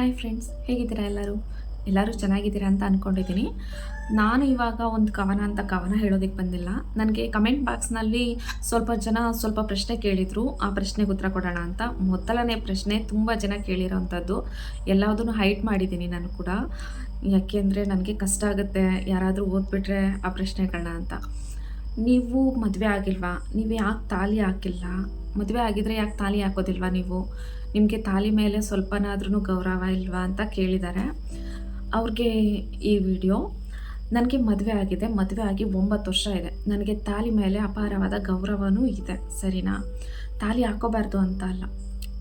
Hi friends ಹೇಗಿದ್ದೀರಾ ಎಲ್ಲರೂ? ಎಲ್ಲರೂ ಚೆನ್ನಾಗಿದ್ದೀರಾ ಅಂತ ಅಂದ್ಕೊಂಡಿದ್ದೀನಿ ನಾನು ಇವಾಗ ಒಂದು ಕವನ ಅಂತ ಕವನ ಹೇಳೋದಕ್ಕೆ ಬಂದಿಲ್ಲ. ನನಗೆ ಕಮೆಂಟ್ ಬಾಕ್ಸ್ನಲ್ಲಿ ಸ್ವಲ್ಪ ಜನ ಸ್ವಲ್ಪ ಪ್ರಶ್ನೆ ಕೇಳಿದರು. ಆ ಪ್ರಶ್ನೆಗೆ ಉತ್ತರ ಕೊಡೋಣ ಅಂತ. ಮೊದಲನೇ ಪ್ರಶ್ನೆ ತುಂಬ ಜನ ಕೇಳಿರೋವಂಥದ್ದು ಎಲ್ಲದನ್ನು ಹೈಟ್ ಮಾಡಿದ್ದೀನಿ ನಾನು ಕೂಡ. ಯಾಕೆಂದರೆ ನನಗೆ ಕಷ್ಟ ಆಗುತ್ತೆ. ಯಾರಾದರೂ ಓದ್ಬಿಟ್ರೆ ಆ ಪ್ರಶ್ನೆಗಳನ್ನ ಅಂತ. ನೀವು ಮದುವೆ ಆಗಿಲ್ವಾ? ನೀವು ಯಾಕೆ ತಾಲಿ ಹಾಕಿಲ್ಲ? ಮದುವೆ ಆಗಿದ್ರೆ ಯಾಕೆ ತಾಲಿ ಹಾಕೋದಿಲ್ವಾ ನೀವು? ನಿಮಗೆ ತಾಲಿ ಮೇಲೆ ಸ್ವಲ್ಪನಾದ್ರೂ ಗೌರವ ಇಲ್ವಾ ಅಂತ ಕೇಳಿದ್ದಾರೆ ಅವ್ರಿಗೆ ಈ ವಿಡಿಯೋ, ನನಗೆ ಮದುವೆ ಆಗಿದೆ, ಮದುವೆ ಆಗಿ ಒಂಬತ್ತು ವರ್ಷ ಇದೆ. ನನಗೆ ತಾಲಿ ಮೇಲೆ ಅಪಾರವಾದ ಗೌರವನೂ ಇದೆ, ಸರಿನಾ? ತಾಲಿ ಹಾಕೋಬಾರ್ದು ಅಂತ ಅಲ್ಲ.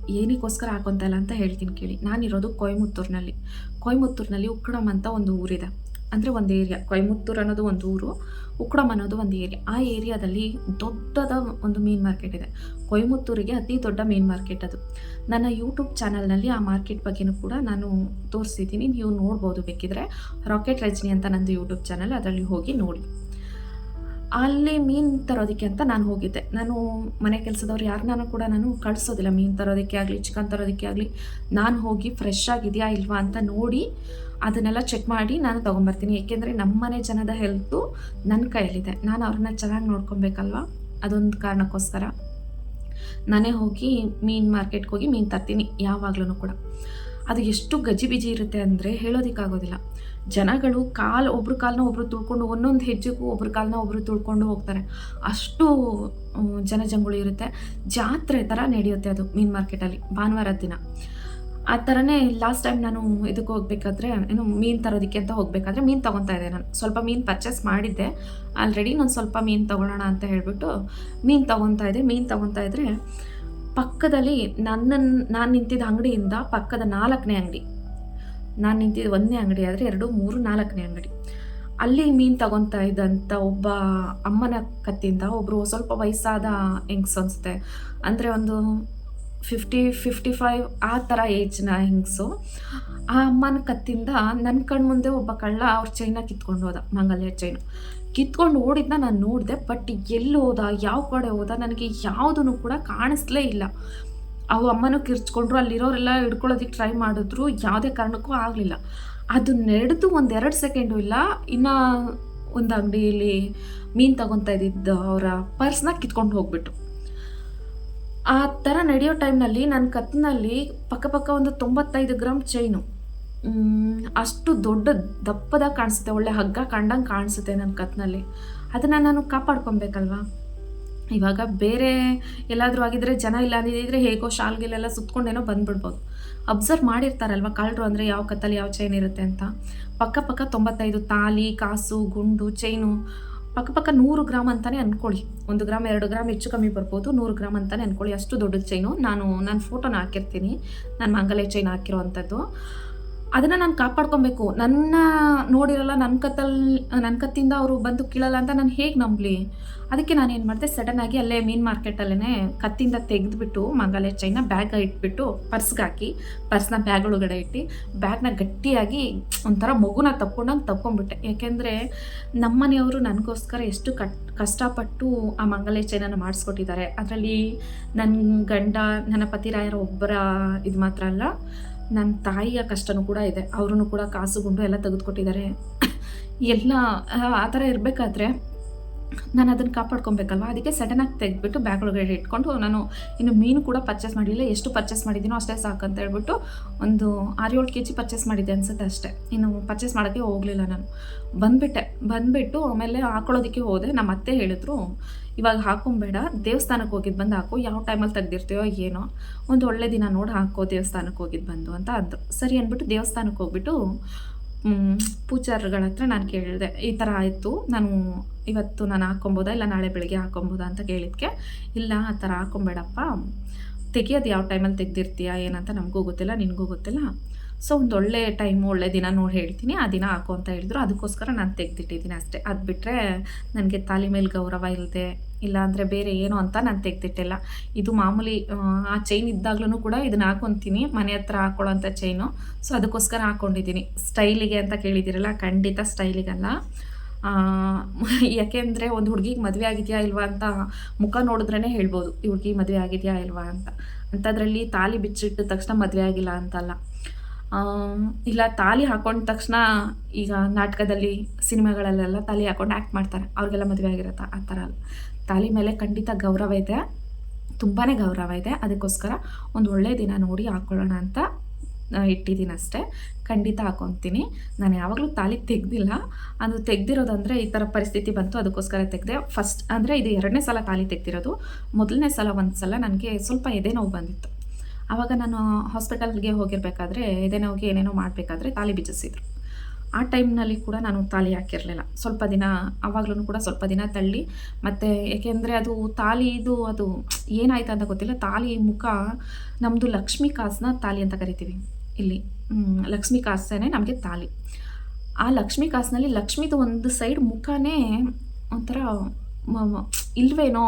ಏನಕ್ಕೋಸ್ಕರ ಹಾಕೊತಾ ಇಲ್ಲ ಅಂತ ಹೇಳ್ತೀನಿ ಕೇಳಿ. ನಾನಿರೋದು ಕೊಯಮತ್ತೂರಿನಲ್ಲಿ. ಕೊಯಮುತ್ತೂರಿನಲ್ಲಿ ಉಕ್ಕಡಮ್ ಅಂತ ಒಂದು ಊರಿದೆ. ಅಂದರೆ ಒಂದು ಏರಿಯಾ ಕೊಯಮುತ್ತೂರು ಅನ್ನೋದು ಒಂದು ಊರು, ಉಕ್ಕಡಮ್ ಅನ್ನೋದು ಒಂದು ಏರಿಯಾ ಆ ಏರಿಯಾದಲ್ಲಿ ದೊಡ್ಡದ ಒಂದು ಮೀನು ಮಾರ್ಕೆಟ್ ಇದೆ. ಕೊಯಮುತ್ತೂರಿಗೆ ಅತಿ ದೊಡ್ಡ ಮೀನು ಮಾರ್ಕೆಟ್ ಅದು. ನನ್ನ ಯೂಟ್ಯೂಬ್ ಚಾನಲ್ನಲ್ಲಿ ಆ ಮಾರ್ಕೆಟ್ ಬಗ್ಗೆನೂ ಕೂಡ ನಾನು ತೋರಿಸಿದ್ದೀನಿ. ನೀವು ನೋಡ್ಬೋದು ಬೇಕಿದ್ರೆ. ರಾಕೆಟ್ ರಜನಿ ಅಂತ ನಂದು ಯೂಟ್ಯೂಬ್ ಚಾನಲ್ ಅದರಲ್ಲಿ ಹೋಗಿ ನೋಡಿ. ಅಲ್ಲಿ ಮೀನು ತರೋದಕ್ಕೆ ಅಂತ ನಾನು ಹೋಗಿದ್ದೆ. ನಾನು ಮನೆ ಕೆಲಸದವ್ರು ಯಾರನ್ನ ಕೂಡ ನಾನು ಕಳಿಸೋದಿಲ್ಲ. ಮೀನು ತರೋದಕ್ಕೆ ಆಗಲಿ ಚಿಕನ್ ತರೋದಕ್ಕೆ ಆಗಲಿ, ನಾನು ಹೋಗಿ ಫ್ರೆಶ್ ಆಗಿದೆಯಾ ಇಲ್ವಾ ಅಂತ ನೋಡಿ ಅದನ್ನೆಲ್ಲ ಚೆಕ್ ಮಾಡಿ ನಾನು ತೊಗೊಂಬರ್ತೀನಿ. ಏಕೆಂದರೆ ನಮ್ಮ ಮನೆ ಜನದ ಹೆಲ್ತು ನನ್ನ ಕೈಯಲ್ಲಿದೆ. ನಾನು ಅವ್ರನ್ನ ಚೆನ್ನಾಗಿ ನೋಡ್ಕೊಬೇಕಲ್ವ? ಅದೊಂದು ಕಾರಣಕ್ಕೋಸ್ಕರ. ನಾನೇ ಹೋಗಿ ಮೀನು ಮಾರ್ಕೆಟ್ಗೆ ಹೋಗಿ ಮೀನು ತರ್ತೀನಿ, ಯಾವಾಗ್ಲೂ ಕೂಡ. ಅದು ಎಷ್ಟು ಗಜಿಬಿಜಿ ಇರುತ್ತೆ ಅಂದರೆ ಹೇಳೋದಕ್ಕಾಗೋದಿಲ್ಲ. ಜನಗಳು ಕಾಲು ಒಬ್ರ ಕಾಲನ್ನ ಒಬ್ರು ತುಳ್ಕೊಂಡು ಒಂದೊಂದು ಹೆಜ್ಜೆಗೂ ಒಬ್ರ ಕಾಲನ್ನ ಒಬ್ರು ತುಳ್ಕೊಂಡು ಹೋಗ್ತಾರೆ. ಅಷ್ಟು ಜನಜಂಗುಳಿ ಇರುತ್ತೆ. ಜಾತ್ರೆ ಥರ ನಡೆಯುತ್ತೆ ಅದು ಮೀನು ಮಾರ್ಕೆಟಲ್ಲಿ ಭಾನುವಾರ ದಿನ. ಆ ಥರನೇ ಲಾಸ್ಟ್ ಟೈಮ್ ನಾನು ಇದಕ್ಕೆ ಹೋಗ್ಬೇಕಾದ್ರೆ, ಏನು ಮೀನು ತರೋದಕ್ಕೆ ಅಂತ ಹೋಗಬೇಕಾದ್ರೆ ಮೀನು ತೊಗೊತಾ ಇದ್ದೆ ನಾನು. ಸ್ವಲ್ಪ ಮೀನು ಪರ್ಚೇಸ್ ಮಾಡಿದ್ದೆ. ಆಲ್ರೆಡಿ ನಾನು ಸ್ವಲ್ಪ ಮೀನು ತೊಗೊಳೋಣ ಅಂತ ಹೇಳಿಬಿಟ್ಟು ಮೀನು ತೊಗೊತಾ ಇದ್ದೆ. ಮೀನು ತೊಗೊತಾ ಇದ್ದರೆ ಪಕ್ಕದಲ್ಲಿ ನನ್ನ ನಾನು ನಿಂತಿದ್ದ ಅಂಗಡಿಯಿಂದ ಪಕ್ಕದ ನಾಲ್ಕನೇ ಅಂಗಡಿ. ನಾನು ನಿಂತಿದ್ದ ಒಂದನೇ ಅಂಗಡಿ ಆದರೆ ಎರಡು, ಮೂರು, ನಾಲ್ಕನೇ ಅಂಗಡಿ. ಅಲ್ಲಿ ಮೀನು ತಗೊತಾ ಇದ್ದಂಥ ಒಬ್ಬ ಅಮ್ಮನ ಕತ್ತಿಂದ ಒಬ್ಬರು ಸ್ವಲ್ಪ ವಯಸ್ಸಾದ ಹೆಂಗ್ಸ್ ಅನಿಸುತ್ತೆ. ಅಂದರೆ ಒಂದು ಫಿಫ್ಟಿ ಫಿಫ್ಟಿ ಫೈವ್ ಆ ಥರ ಏಜ್ನ ಹೆಂಗ್ಸು. ಆ ಅಮ್ಮನ ಕತ್ತಿಂದ ನನ್ನ ಕಣ್ಮುಂದೆ ಒಬ್ಬ ಕಳ್ಳ ಅವ್ರ ಚೈನ ಕಿತ್ಕೊಂಡು ಹೋದ, ಮಂಗಲ್ಯ ಚೈನು ಕಿತ್ಕೊಂಡು ಓಡಿದ್ನ ನಾನು ನೋಡಿದೆ ಬಟ್ ಎಲ್ಲಿ ಹೋದ, ಯಾವ ಕಡೆ ಹೋದ ನನಗೆ ಯಾವುದೂ ಕೂಡ ಕಾಣಿಸ್ಲೇ ಇಲ್ಲ. ಅವು ಅಮ್ಮನೂ ಕಿರ್ಚ್ಕೊಂಡ್ರು, ಅಲ್ಲಿರೋರೆಲ್ಲ ಹಿಡ್ಕೊಳ್ಳೋದಕ್ಕೆ ಟ್ರೈ ಮಾಡಿದ್ರು, ಯಾವುದೇ ಕಾರಣಕ್ಕೂ ಆಗಲಿಲ್ಲ. ಅದು ನಡೆದು ಒಂದೆರಡು ಸೆಕೆಂಡು ಇಲ್ಲ, ಇನ್ನು ಒಂದು ಅಂಗಡಿಯಲ್ಲಿ ಮೀನು ತಗೊತಾ ಇದ್ದಿದ್ದು ಅವರ ಪರ್ಸ್ನ ಕಿತ್ಕೊಂಡು ಹೋಗ್ಬಿಟ್ಟು ಆ ಥರ ನಡೆಯೋ ಟೈಮ್ನಲ್ಲಿ ನನ್ನ ಕತ್ತಿನಲ್ಲಿ ಪಕ್ಕ ಪಕ್ಕ ಒಂದು ತೊಂಬತ್ತೈದು ಗ್ರಾಮ್ ಚೈನು ಅಷ್ಟು ದೊಡ್ಡ ದಪ್ಪದಾಗ ಕಾಣಿಸುತ್ತೆ, ಒಳ್ಳೆ ಹಗ್ಗ ಕಂಡಂಗೆ ಕಾಣಿಸುತ್ತೆ ನನ್ನ ಕತ್ನಲ್ಲಿ. ಅದನ್ನು ನಾನು ಕಾಪಾಡ್ಕೊಬೇಕಲ್ವಾ? ಇವಾಗ ಬೇರೆ ಎಲ್ಲಾದರೂ ಆಗಿದ್ದರೆ ಜನ ಇಲ್ಲ, ಅಂದಿದ್ರೆ ಹೇಗೋ ಶಾಲ್ಗಿಲೆಲ್ಲ ಸುತ್ಕೊಂಡೇನೋ ಬಂದ್ಬಿಡ್ಬೋದು. ಅಬ್ಸರ್ವ್ ಮಾಡಿರ್ತಾರಲ್ವ ಕಳ್ಳರು ಅಂದರೆ ಯಾವ ಕತ್ತಲ್ಲಿ ಯಾವ ಚೈನ್ ಇರುತ್ತೆ ಅಂತ? ಪಕ್ಕ ಪಕ್ಕ ತೊಂಬತ್ತೈದು ತಾಲಿ, ಕಾಸು, ಗುಂಡು, ಚೈನು, ಪಕ್ಕ ಪಕ್ಕ ನೂರು ಗ್ರಾಮ್ ಅಂತಲೇ ಅಂದ್ಕೊಳ್ಳಿ ಒಂದು ಗ್ರಾಮ್ ಎರಡು ಗ್ರಾಮ್ ಹೆಚ್ಚು ಕಮ್ಮಿ ಬರ್ಬೋದು, ನೂರು ಗ್ರಾಮ್ ಅಂತಲೇ ಅಂದ್ಕೊಳ್ಳಿ ಅಷ್ಟು ದೊಡ್ಡದು ಚೈನು. ನಾನು ನಾನು ಫೋಟೋನ ಹಾಕಿರ್ತೀನಿ. ನಾನು ಮಂಗಲೇ ಚೈನ್ ಹಾಕಿರೋ ಅಂಥದ್ದು ಅದನ್ನು ನಾನು ಕಾಪಾಡ್ಕೊಬೇಕು. ನನ್ನ ನೋಡಿರಲ್ಲ ನನ್ನ ಕತ್ತಲ್ ನನ್ನ ಕತ್ತಿಂದ ಅವರು ಬಂದು ಕೀಳಲ್ಲ ಅಂತ ನಾನು ಹೇಗೆ ನಂಬಲಿ? ಅದಕ್ಕೆ ನಾನು ಏನು ಮಾಡಿದೆ ಆಗಿ ಅಲ್ಲೇ ಮೀನು ಮಾರ್ಕೆಟಲ್ಲೇ ಕತ್ತಿಂದ ತೆಗೆದುಬಿಟ್ಟು ಮಂಗಲೆ ಚೈನ ಬ್ಯಾಗ್ ಇಟ್ಬಿಟ್ಟು ಪರ್ಸ್ಗೆ ಹಾಕಿ ಪರ್ಸ್ನ ಬ್ಯಾಗ್ ಒಳಗಡೆ ಇಟ್ಟು ಬ್ಯಾಗ್ನ ಗಟ್ಟಿಯಾಗಿ ಒಂಥರ ಮಗುನ ತಪ್ಕೊಂಡಂಗೆ ತಪ್ಕೊಂಡ್ಬಿಟ್ಟೆ. ಯಾಕೆಂದರೆ ನಮ್ಮನೆಯವರು ನನಗೋಸ್ಕರ ಎಷ್ಟು ಕಟ್, ಕಷ್ಟಪಟ್ಟು ಆ ಮಂಗಲೇ ಚೈನನ್ನು ಮಾಡಿಸ್ಕೊಟ್ಟಿದ್ದಾರೆ. ಅದರಲ್ಲಿ ನನ್ನ ಗಂಡ, ನನ್ನ ಪತಿರಾಯರ ಒಬ್ಬರ ಇದು ಮಾತ್ರ ಅಲ್ಲ ನನ್ನ ತಾಯಿಯ ಕಷ್ಟನೂ ಕೂಡ ಇದೆ. ಅವ್ರೂ ಕೂಡ ಕಾಸು ಗುಂಡು ಎಲ್ಲ ತೆಗೆದುಕೊಟ್ಟಿದ್ದಾರೆ. ಎಲ್ಲ, ಆ ಥರ ಇರಬೇಕಾದ್ರೆ ನಾನು ಅದನ್ನು ಕಾಪಾಡ್ಕೊಬೇಕಲ್ವ? ಅದಕ್ಕೆ ಸಡನ್ನಾಗಿ ತೆಗೆದ್ಬಿಟ್ಟು ಬ್ಯಾಗ್ ಒಳಗಡೆ ಇಟ್ಕೊಂಡು ನಾನು ಇನ್ನು ಮೀನು ಕೂಡ ಪರ್ಚೇಸ್ ಮಾಡಲಿಲ್ಲ ಎಷ್ಟು ಪರ್ಚೇಸ್ ಮಾಡಿದ್ದೀನೋ ಅಷ್ಟೇ ಸಾಕು ಅಂತ ಹೇಳ್ಬಿಟ್ಟು ಒಂದು ಆರು ಏಳು ಕೆ ಜಿ ಪರ್ಚೇಸ್ ಮಾಡಿದ್ದೆ ಅನ್ಸುತ್ತೆ ಅಷ್ಟೇ. ಇನ್ನು ಪರ್ಚೇಸ್ ಮಾಡೋಕ್ಕೆ ಹೋಗಲಿಲ್ಲ ನಾನು. ಬಂದುಬಿಟ್ಟೆ. ಬಂದುಬಿಟ್ಟು ಆಮೇಲೆ ಹಾಕೊಳ್ಳೋದಕ್ಕೆ ಹೋದೆ. ನಮ್ಮ ಅತ್ತೆ ಹೇಳಿದ್ರು ಇವಾಗ ಹಾಕೊಂಬೇಡ ದೇವಸ್ಥಾನಕ್ಕೆ ಹೋಗಿದ್ದು ಬಂದು ಹಾಕು. ಯಾವ ಟೈಮಲ್ಲಿ ತೆಗ್ದಿರ್ತೀಯೋ ಏನೋ. ಒಂದು ಒಳ್ಳೆ ದಿನ ನೋಡಿ ಹಾಕೋ ದೇವಸ್ಥಾನಕ್ಕೆ ಹೋಗಿದ್ದು ಬಂದು ಅಂತ ಅಂದರು. ಸರಿ ಅಂದ್ಬಿಟ್ಟು ದೇವಸ್ಥಾನಕ್ಕೆ ಹೋಗ್ಬಿಟ್ಟು ಪೂಜಾರ್ಗಳ ಹತ್ರ ನಾನು ಕೇಳಿದೆ. ಈ ಥರ ಆಯಿತು. ನಾನು ಇವತ್ತು ನಾನು ಹಾಕೊಬೋದಾ ಇಲ್ಲ ನಾಳೆ ಬೆಳಗ್ಗೆ ಹಾಕೊಬೋದಾ ಅಂತ ಕೇಳಿದ್ಕೆ, ಇಲ್ಲ, ಆ ಥರ ಹಾಕೊಂಬೇಡಪ್ಪ ತೆಗಿಯೋದು ಯಾವ ಟೈಮಲ್ಲಿ ತೆಗ್ದಿರ್ತೀಯಾ, ಏನಂತ ನಮಗೂ ಗೊತ್ತಿಲ್ಲ, ನಿನಗೂ ಗೊತ್ತಿಲ್ಲ. ಸೊ ಒಂದು ಒಳ್ಳೆ ಟೈಮು ಒಳ್ಳೆ ದಿನ ನೋಡಿ ಹೇಳ್ತೀನಿ. ಆ ದಿನ ಹಾಕು ಅಂತ ಹೇಳಿದ್ರು. ಅದಕ್ಕೋಸ್ಕರ ನಾನು ತೆಗೆದಿಟ್ಟಿದ್ದೀನಿ ಅಷ್ಟೇ. ಅದು ಬಿಟ್ಟರೆ ನನಗೆ ತಾಲಿ ಮೇಲೆ ಗೌರವ ಇಲ್ಲದೆ ಇಲ್ಲ ಅಂದರೆ ಬೇರೆ ಏನು ಅಂತ ನಾನು ತೆಗೆದಿಟ್ಟಿಲ್ಲ. ಇದು ಮಾಮೂಲಿ, ಆ ಚೈನ್ ಇದ್ದಾಗ್ಲೂ ಕೂಡ ಇದನ್ನ ಹಾಕೊತೀನಿ. ಮನೆ ಹತ್ರ ಹಾಕೊಳ್ಳೋಂಥ ಚೈನು ಸೊ ಅದಕ್ಕೋಸ್ಕರ ಹಾಕ್ಕೊಂಡಿದ್ದೀನಿ ಸ್ಟೈಲಿಗೆ ಅಂತ ಕೇಳಿದ್ದೀರಲ್ಲ, ಖಂಡಿತ ಸ್ಟೈಲಿಗಲ್ಲ ಯಾಕೆಂದರೆ ಒಂದು ಹುಡುಗಿಗೆ ಮದುವೆ ಆಗಿದೆಯಾ ಇಲ್ವಾ ಅಂತ ಮುಖ ನೋಡಿದ್ರೇ ಹೇಳ್ಬೋದು. ಈ ಹುಡುಗಿ ಮದುವೆ ಆಗಿದೆಯಾ ಇಲ್ವಾ ಅಂತ. ಅಂಥದ್ರಲ್ಲಿ ತಾಲಿ ಬಿಚ್ಚಿಟ್ಟ ತಕ್ಷಣ ಮದುವೆ ಆಗಿಲ್ಲ ಅಂತಲ್ಲ. ಇಲ್ಲ, ತಾಲಿ ಹಾಕೊಂಡ ತಕ್ಷಣ ಈಗ ನಾಟಕದಲ್ಲಿ, ಸಿನಿಮಾಗಳಲ್ಲೆಲ್ಲ ತಾಲಿ ಹಾಕೊಂಡು ಆ್ಯಕ್ಟ್ ಮಾಡ್ತಾರೆ. ಅವ್ರಿಗೆಲ್ಲ ಮದುವೆ ಆಗಿರುತ್ತೆ? ಆ ಥರ ಅಲ್ಲ. ತಾಲಿ ಮೇಲೆ ಖಂಡಿತ ಗೌರವ ಇದೆ. ತುಂಬಾ ಗೌರವ ಇದೆ. ಅದಕ್ಕೋಸ್ಕರ ಒಂದು ಒಳ್ಳೆಯ ದಿನ ನೋಡಿ ಹಾಕ್ಕೊಳ್ಳೋಣ ಅಂತ ಇಟ್ಟಿದ್ದೀನಿ ಅಷ್ಟೇ. ಖಂಡಿತ ಹಾಕೊತೀನಿ. ನಾನು ಯಾವಾಗಲೂ ತಾಲಿ ತೆಗ್ದಿಲ್ಲ. ಅದು ತೆಗ್ದಿರೋದಂದರೆ ಈ ಥರ ಪರಿಸ್ಥಿತಿ ಬಂತು, ಅದಕ್ಕೋಸ್ಕರ ತೆಗೆದೆ. ಫಸ್ಟ್ ಅಂದರೆ ಇದು ಎರಡನೇ ಸಲ ತಾಲಿ ತೆಗ್ದಿರೋದು. ಮೊದಲನೇ ಸಲ ಒಂದು ಸಲ ನನಗೆ ಸ್ವಲ್ಪ ಎದೆ ನೋವು ಬಂದಿತ್ತು. ಆವಾಗ ನಾನು ಹಾಸ್ಪಿಟಲ್ಗೆ ಹೋಗಿರಬೇಕಾದ್ರೆ ಎದೆ ನೋವಿಗೆ ಏನೇನೋ ಮಾಡಬೇಕಾದ್ರೆ ತಾಲಿ ಬಿಚ್ಚಿಸಿದ್ರು. ಆ ಟೈಮ್ನಲ್ಲಿ ಕೂಡ ನಾನು ತಾಲಿ ಹಾಕಿರಲಿಲ್ಲ. ಸ್ವಲ್ಪ ದಿನ ಆವಾಗಲೂ ಕೂಡ ಸ್ವಲ್ಪ ದಿನ ತಳ್ಳಿ, ಮತ್ತು ಏಕೆಂದರೆ ಅದು ತಾಲಿದು ಅದು ಏನಾಯ್ತು ಅಂತ ಗೊತ್ತಿಲ್ಲ. ತಾಲಿ ಮುಖ ನಮ್ಮದು ಲಕ್ಷ್ಮಿ ಕಾಸನ್ನ ತಾಲಿ ಅಂತ ಕರಿತೀವಿ ಇಲ್ಲಿ. ಲಕ್ಷ್ಮಿ ಕಾಸೇನೆ ನಮಗೆ ತಾಲಿ ಆ ಲಕ್ಷ್ಮೀ ಕಾಸಿನಲ್ಲಿ ಲಕ್ಷ್ಮಿದು ಒಂದು ಸೈಡ್ ಮುಖನೇ ಒಂಥರ ಇಲ್ವೇನೋ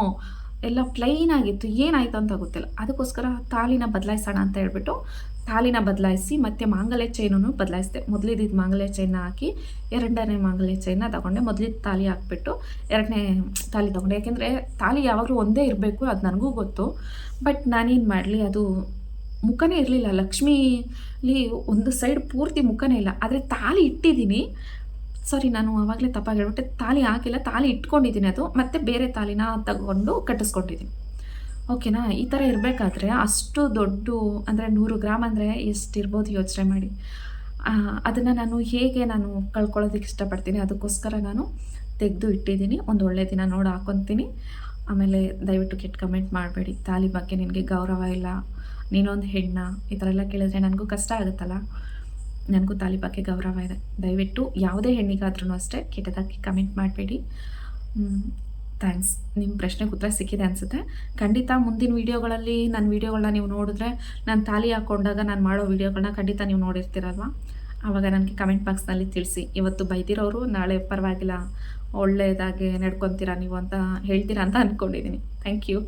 ಎಲ್ಲ ಪ್ಲೈನ್ ಆಗಿತ್ತು. ಏನಾಯ್ತು ಅಂತ ಗೊತ್ತಿಲ್ಲ. ಅದಕ್ಕೋಸ್ಕರ ತಾಲಿನ ಬದಲಾಯಿಸೋಣ ಅಂತ ಹೇಳ್ಬಿಟ್ಟು ತಾಲಿನ ಬದಲಾಯಿಸಿ ಮತ್ತೆ ಮಾಂಗಲ್ಯ ಚೈನೂ ಬದಲಾಯಿಸಿದೆ. ಮೊದಲಿದ್ದು ಮಾಂಗಲ್ಯ ಚೈನ ಹಾಕಿ, ಎರಡನೇ ಮಾಂಗಲ್ಯ ಚೈನ ತಗೊಂಡೆ. ಮೊದಲಿದ್ದು ತಾಲಿ ಹಾಕ್ಬಿಟ್ಟು ಎರಡನೇ ತಾಲಿ ತಗೊಂಡೆ. ಯಾಕೆಂದರೆ ತಾಲಿ ಯಾವಾಗಲೂ ಒಂದೇ ಇರಬೇಕು, ಅದು ನನಗೂ ಗೊತ್ತು. ಬಟ್ ನಾನೇನು ಮಾಡಲಿ, ಅದು ಮುಖನೇ ಇರಲಿಲ್ಲ. ಲಕ್ಷ್ಮೀಲಿ ಒಂದು ಸೈಡ್ ಪೂರ್ತಿ ಮುಖನೇ ಇಲ್ಲ. ಆದರೆ ತಾಲಿ ಇಟ್ಟಿದ್ದೀನಿ. ಸಾರಿ, ನಾನು ಆವಾಗಲೇ ತಪ್ಪಾಗಿ ಹೇಳ್ಬಿಟ್ಟೆ. ತಾಲಿ ಹಾಕಿಲ್ಲ, ತಾಲಿ ಇಟ್ಕೊಂಡಿದ್ದೀನಿ ಅದು. ಮತ್ತು ಬೇರೆ ತಾಲಿನ ತಗೊಂಡು ಕಟ್ಟಿಸ್ಕೊಂಡಿದ್ದೀನಿ. ಓಕೆನಾ? ಈ ಥರ ಇರಬೇಕಾದ್ರೆ ಅಷ್ಟು ದೊಡ್ಡ ಅಂದರೆ ನೂರು ಗ್ರಾಮ್ ಅಂದರೆ ಎಷ್ಟಿರ್ಬೋದು ಯೋಚನೆ ಮಾಡಿ. ಅದನ್ನು ನಾನು ಹೇಗೆ ನಾನು ಕಳ್ಕೊಳ್ಳೋದಕ್ಕೆ ಇಷ್ಟಪಡ್ತೀನಿ ಅದಕ್ಕೋಸ್ಕರ ನಾನು ತೆಗೆದು ಇಟ್ಟಿದ್ದೀನಿ. ಒಂದು ಒಳ್ಳೆಯ ದಿನ ನೋಡಿ ಹಾಕೊತೀನಿ. ಆಮೇಲೆ ದಯವಿಟ್ಟು ಕೆಟ್ಟ ಕಮೆಂಟ್ ಮಾಡಬೇಡಿ. ತಾಲಿ ಬಗ್ಗೆ ನಿನಗೆ ಗೌರವ ಇಲ್ಲ. ನೀನೊಂದು ಹೆಣ್ಣ. ಈ ಥರ ಎಲ್ಲ ಕೇಳಿದ್ರೆ ನನಗೂ ಕಷ್ಟ ಆಗುತ್ತಲ್ಲ? ನನಗೂ ತಾಲಿ ಬಗ್ಗೆ ಗೌರವ ಇದೆ. ದಯವಿಟ್ಟು ಯಾವುದೇ ಹೆಣ್ಣಿಗಾದ್ರೂ ಅಷ್ಟೇ ಕೆಟ್ಟದಾಗಿ ಕಮೆಂಟ್ ಮಾಡಬೇಡಿ. ಥ್ಯಾಂಕ್ಸ್ ನಿಮ್ಮ ಪ್ರಶ್ನೆಗೆ ಉತ್ತರ ಸಿಕ್ಕಿದೆ ಅನಿಸುತ್ತೆ. ಖಂಡಿತ ಮುಂದಿನ ವೀಡಿಯೋಗಳಲ್ಲಿ ನನ್ನ ವೀಡಿಯೋಗಳನ್ನ ನೀವು ನೋಡಿದ್ರೆ ನಾನು ತಾಲಿ ಹಾಕ್ಕೊಂಡಾಗ ನಾನು ಮಾಡೋ ವೀಡಿಯೋಗಳನ್ನ ಖಂಡಿತ ನೀವು ನೋಡಿರ್ತೀರಲ್ವ? ಆವಾಗ ನನಗೆ ಕಮೆಂಟ್ ಬಾಕ್ಸ್ನಲ್ಲಿ ತಿಳಿಸಿ. ಇವತ್ತು ಬೈದಿರೋರು ನಾಳೆ ಪರವಾಗಿಲ್ಲ ಒಳ್ಳೆಯದಾಗಿ ನಡ್ಕೊತೀರಾ ನೀವು ಅಂತ ಹೇಳ್ತೀರಾ ಅಂತ ಅಂದ್ಕೊಂಡಿದ್ದೀನಿ ಥ್ಯಾಂಕ್ ಯು